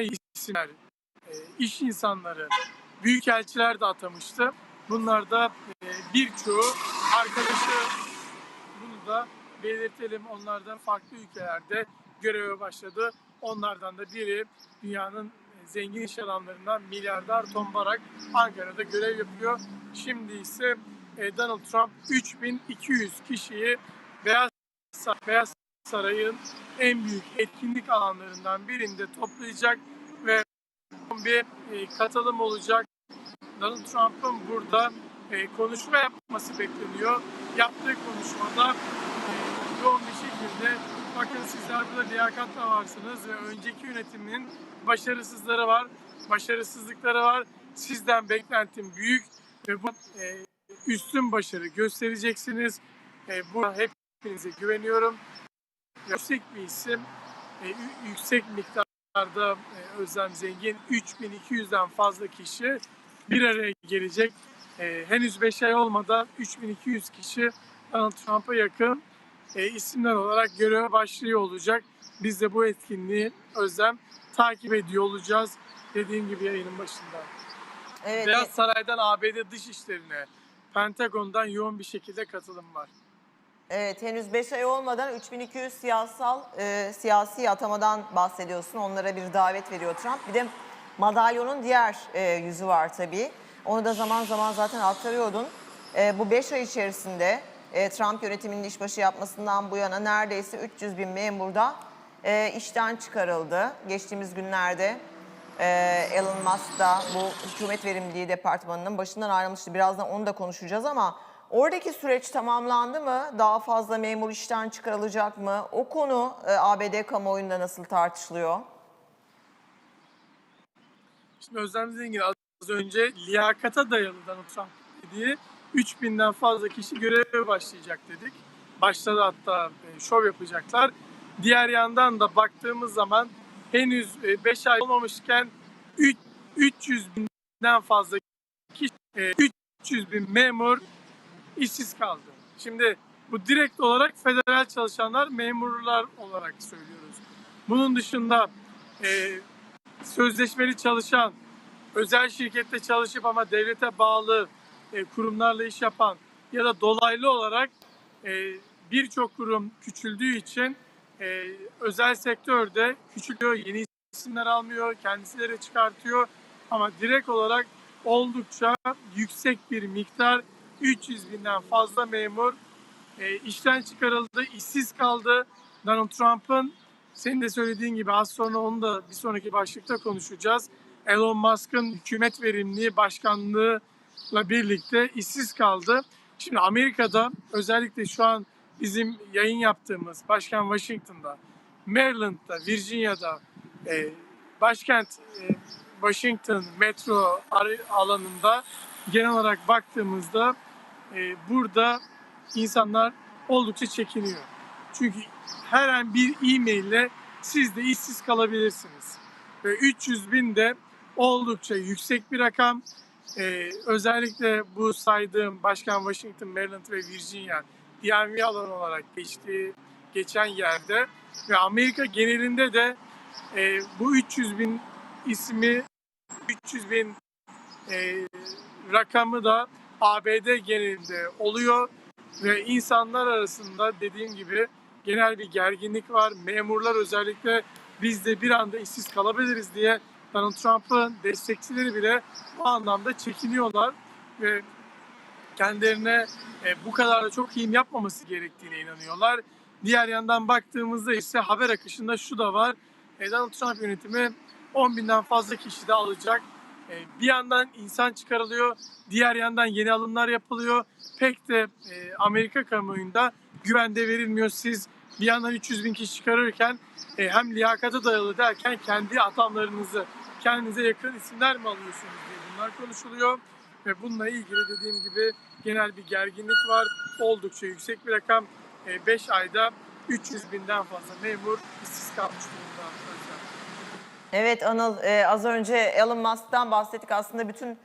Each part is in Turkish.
isimler, e, iş insanları, büyükelçiler de atamıştı. Bunlar da e, birçoğu arkadaşı bunu da belirtelim. Onlardan farklı ülkelerde göreve başladı. Onlardan da biri dünyanın e, zengin iş adamlarından milyarder Tom Barak Ankara'da görev yapıyor. Şimdi ise Donald Trump 3200 kişiyi Beyaz, Beyaz Saray'ın en büyük etkinlik alanlarından birinde toplayacak ve bir e, katılım olacak. Donald Trump'ın burada e, konuşma yapması bekleniyor. Yaptığı konuşmada e, yoğun bir şekilde bakın sizler burada liyakatla varsınız ve önceki yönetimin başarısızları var, başarısızlıkları var. Sizden beklentim büyük ve bu üstün başarı göstereceksiniz. E, bu hepinize güveniyorum. Yüksek bir isim, e, yü- yüksek miktarda e, Özlem Zengin 3200'den fazla kişi bir araya gelecek. E, henüz 5 ay olmadan 3200 kişi Donald Trump'a yakın e, isimler olarak göreve başlıyor olacak. Biz de bu etkinliği Özlem takip ediyor olacağız. Dediğim gibi yayının başında. Evet. Beyaz Saray'dan ABD Dışişleri'ne, Pentagon'dan yoğun bir şekilde katılım var. Evet henüz 5 ay olmadan 3200 siyasal e, siyasi atamadan bahsediyorsun. Onlara bir davet veriyor Trump. Bir de madalyonun diğer e, yüzü var tabii. Onu da zaman zaman zaten aktarıyordun. E, bu 5 ay içerisinde e, Trump yönetiminin işbaşı yapmasından bu yana neredeyse 300 bin memur da e, işten çıkarıldı. Geçtiğimiz günlerde e, Elon Musk da bu hükümet verimliliği departmanının başından ayrılmıştı. Birazdan onu da konuşacağız ama oradaki süreç tamamlandı mı? Daha fazla memur işten çıkarılacak mı? O konu e, ABD kamuoyunda nasıl tartışılıyor? Şimdi Özlem Zengin az önce liyakata dayalı Donald Trump dediği 3000'den fazla kişi göreve başlayacak dedik. Başladı hatta e, şov yapacaklar. Diğer yandan da baktığımız zaman henüz 5 ay olmamışken üç- 300 binden fazla kişi, e, 300 bin memur işsiz kaldı. Şimdi bu direkt olarak federal çalışanlar, memurlar olarak söylüyoruz. Bunun dışında e, sözleşmeli çalışan, özel şirkette çalışıp ama devlete bağlı e, kurumlarla iş yapan ya da dolaylı olarak e, birçok kurum küçüldüğü için e, özel sektörde küçülüyor, yeni isimler almıyor, kendisileri çıkartıyor ama direkt olarak oldukça yüksek bir miktar 300 binden fazla memur e, işten çıkarıldı, işsiz kaldı. Donald Trump'ın senin de söylediğin gibi az sonra onu da bir sonraki başlıkta konuşacağız. Elon Musk'ın hükümet verimliliği başkanlığıyla birlikte işsiz kaldı. Şimdi Amerika'da özellikle şu an bizim yayın yaptığımız başkan Washington'da, Maryland'da, Virginia'da, e, başkent e, Washington metro alanında genel olarak baktığımızda e, burada insanlar oldukça çekiniyor. Çünkü her an bir e-maille siz de işsiz kalabilirsiniz. Ve 300 bin de oldukça yüksek bir rakam. Ee, özellikle bu saydığım Başkan Washington, Maryland ve Virginia DMV alan olarak geçtiği geçen yerde ve Amerika genelinde de e, bu 300 bin ismi 300 bin e, rakamı da ABD genelinde oluyor ve insanlar arasında dediğim gibi genel bir gerginlik var. Memurlar özellikle biz de bir anda işsiz kalabiliriz diye Donald Trump'ın destekçileri bile bu anlamda çekiniyorlar ve kendilerine e, bu kadar da çok iyim yapmaması gerektiğine inanıyorlar. Diğer yandan baktığımızda ise haber akışında şu da var. E, Donald Trump yönetimi 10 binden fazla kişi de alacak. E, bir yandan insan çıkarılıyor, diğer yandan yeni alımlar yapılıyor. Pek de e, Amerika kamuoyunda güvende verilmiyor. Siz bir yandan 300 bin kişi çıkarırken e, hem liyakata dayalı derken kendi adamlarınızı kendinize yakın isimler mi alıyorsunuz diye bunlar konuşuluyor. Ve bununla ilgili dediğim gibi genel bir gerginlik var. Oldukça yüksek bir rakam. 5 ayda 300 binden fazla memur işsiz kalmış durumda. Evet Anıl e, az önce Elon Musk'tan bahsettik. Aslında bütün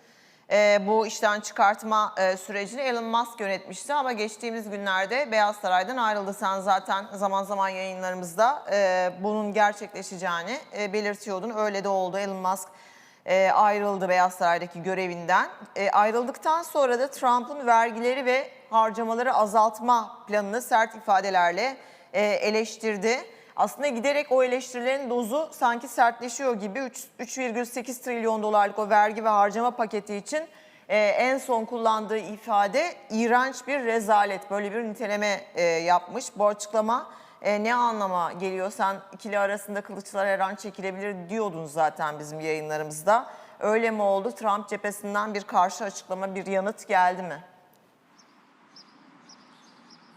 e, bu işten çıkartma e, sürecini Elon Musk yönetmişti ama geçtiğimiz günlerde Beyaz Saray'dan ayrıldı. Sen zaten zaman zaman yayınlarımızda e, bunun gerçekleşeceğini e, belirtiyordun. Öyle de oldu. Elon Musk e, ayrıldı Beyaz Saray'daki görevinden. E, ayrıldıktan sonra da Trump'ın vergileri ve harcamaları azaltma planını sert ifadelerle e, eleştirdi. Aslında giderek o eleştirilerin dozu sanki sertleşiyor gibi Üç- 3,8 trilyon dolarlık o vergi ve harcama paketi için e, en son kullandığı ifade iğrenç bir rezalet. Böyle bir niteleme e, yapmış. Bu açıklama e, ne anlama geliyor? Sen ikili arasında kılıçlar her an çekilebilir diyordun zaten bizim yayınlarımızda. Öyle mi oldu? Trump cephesinden bir karşı açıklama, bir yanıt geldi mi?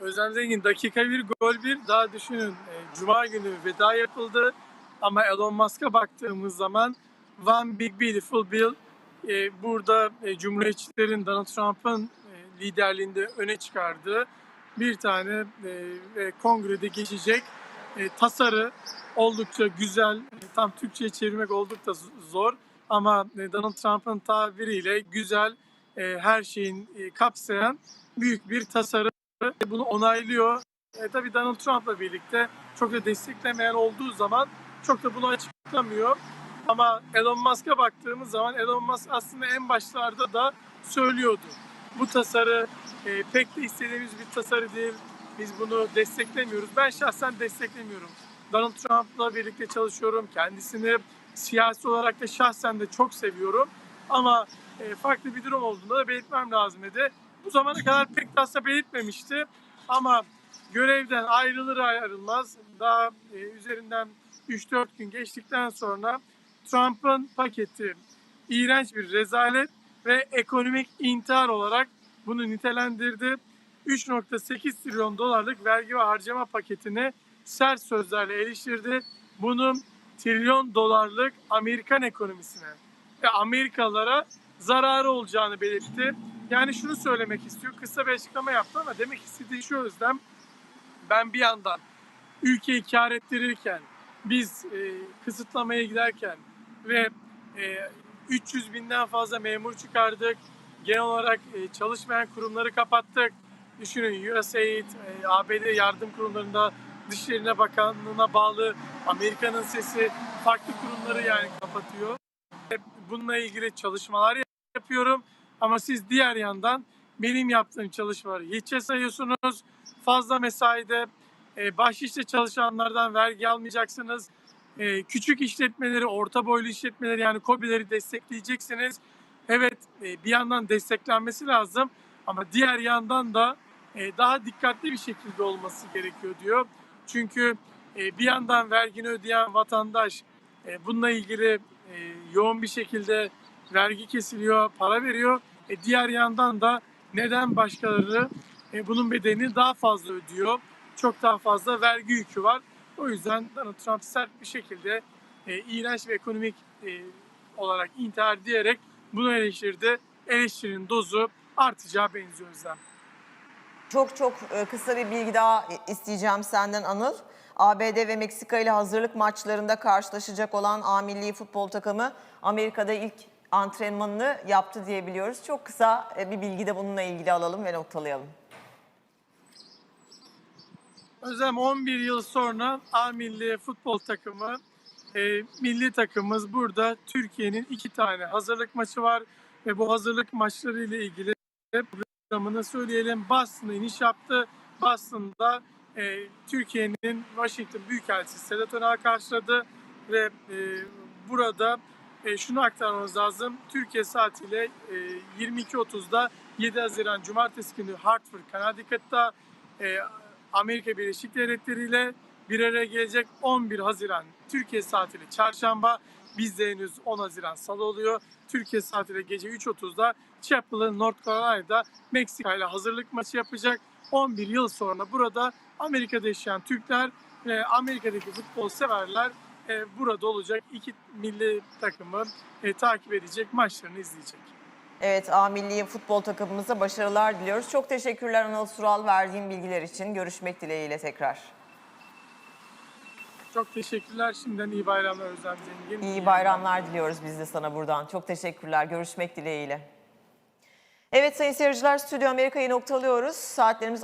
Özlem Zengin dakika bir gol bir daha düşünün. E, Cuma günü veda yapıldı ama Elon Musk'a baktığımız zaman One Big Beautiful Bill e, burada e, Cumhuriyetçilerin Donald Trump'ın e, liderliğinde öne çıkardığı bir tane e, ve kongrede geçecek e, tasarı oldukça güzel. E, Tam Türkçe'ye çevirmek oldukça zor ama e, Donald Trump'ın tabiriyle güzel e, her şeyin e, kapsayan büyük bir tasarı bunu onaylıyor. E, tabii Donald Trump'la birlikte çok da desteklemeyen olduğu zaman çok da bunu açıklamıyor. Ama Elon Musk'a baktığımız zaman Elon Musk aslında en başlarda da söylüyordu. Bu tasarı e, pek de istediğimiz bir tasarı değil. Biz bunu desteklemiyoruz. Ben şahsen desteklemiyorum. Donald Trump'la birlikte çalışıyorum. Kendisini siyasi olarak da şahsen de çok seviyorum. Ama e, farklı bir durum olduğunda da belirtmem lazım dedi. Bu zamana kadar pek de aslında belirtmemişti. Ama görevden ayrılır ayrılmaz daha e, üzerinden 3-4 gün geçtikten sonra Trump'ın paketi iğrenç bir rezalet ve ekonomik intihar olarak bunu nitelendirdi. 3.8 trilyon dolarlık vergi ve harcama paketini sert sözlerle eleştirdi. Bunun trilyon dolarlık Amerikan ekonomisine ve Amerikalılara zararı olacağını belirtti. Yani şunu söylemek istiyor. Kısa bir açıklama yaptı ama demek istediği şu Özlem. Ben bir yandan ülkeyi kar ettirirken, biz e, kısıtlamaya giderken ve e, 300 binden fazla memur çıkardık. Genel olarak e, çalışmayan kurumları kapattık. Düşünün USAID, e, ABD yardım kurumlarında Dışişleri Bakanlığı'na bağlı Amerika'nın sesi farklı kurumları yani kapatıyor. E, Bununla ilgili çalışmalar yapıyorum. Ama siz diğer yandan benim yaptığım çalışmaları hiçe sayıyorsunuz. Fazla mesaide e, bahşişle çalışanlardan vergi almayacaksınız. E, küçük işletmeleri, orta boylu işletmeleri yani KOBİ'leri destekleyeceksiniz. Evet e, bir yandan desteklenmesi lazım ama diğer yandan da e, daha dikkatli bir şekilde olması gerekiyor diyor. Çünkü e, bir yandan vergini ödeyen vatandaş e, bununla ilgili e, yoğun bir şekilde vergi kesiliyor, para veriyor. E, diğer yandan da neden başkaları e, bunun bedelini daha fazla ödüyor? Çok daha fazla vergi yükü var. O yüzden Donald Trump sert bir şekilde e, iğrenç ve ekonomik e, olarak intihar diyerek bunu eleştirdi. Eleştirinin dozu artacağı benziyor Özlem. Çok çok e, kısa bir bilgi daha isteyeceğim senden Anıl. ABD ve Meksika ile hazırlık maçlarında karşılaşacak olan A milli futbol takımı Amerika'da ilk antrenmanını yaptı diye biliyoruz. Çok kısa e, bir bilgi de bununla ilgili alalım ve noktalayalım. Özlem 11 yıl sonra A milli futbol takımı e, milli takımımız burada Türkiye'nin iki tane hazırlık maçı var ve bu hazırlık maçları ile ilgili programını söyleyelim. Boston'a iniş yaptı. Boston'da e, Türkiye'nin Washington Büyükelçisi Sedat Önal karşıladı ve e, burada e, şunu aktarmamız lazım. Türkiye saatiyle e, 22.30'da 7 Haziran Cumartesi günü Hartford, Connecticut'ta e, Amerika Birleşik Devletleri ile bir araya gelecek 11 Haziran Türkiye saatiyle çarşamba bizde henüz 10 Haziran salı oluyor. Türkiye saatiyle gece 3.30'da Chapel'ın North Carolina'da Meksika ile hazırlık maçı yapacak. 11 yıl sonra burada Amerika'da yaşayan Türkler ve Amerika'daki futbol severler e, burada olacak. iki milli takımı e, takip edecek, maçlarını izleyecek. Evet A milli futbol takımımıza başarılar diliyoruz. Çok teşekkürler Anıl Sural verdiğin bilgiler için. Görüşmek dileğiyle tekrar. Çok teşekkürler. Şimdiden iyi bayramlar Özlem Zengin. İyi bayramlar diliyoruz biz de sana buradan. Çok teşekkürler. Görüşmek dileğiyle. Evet sayın seyirciler Stüdyo Amerika'yı noktalıyoruz. Saatlerimiz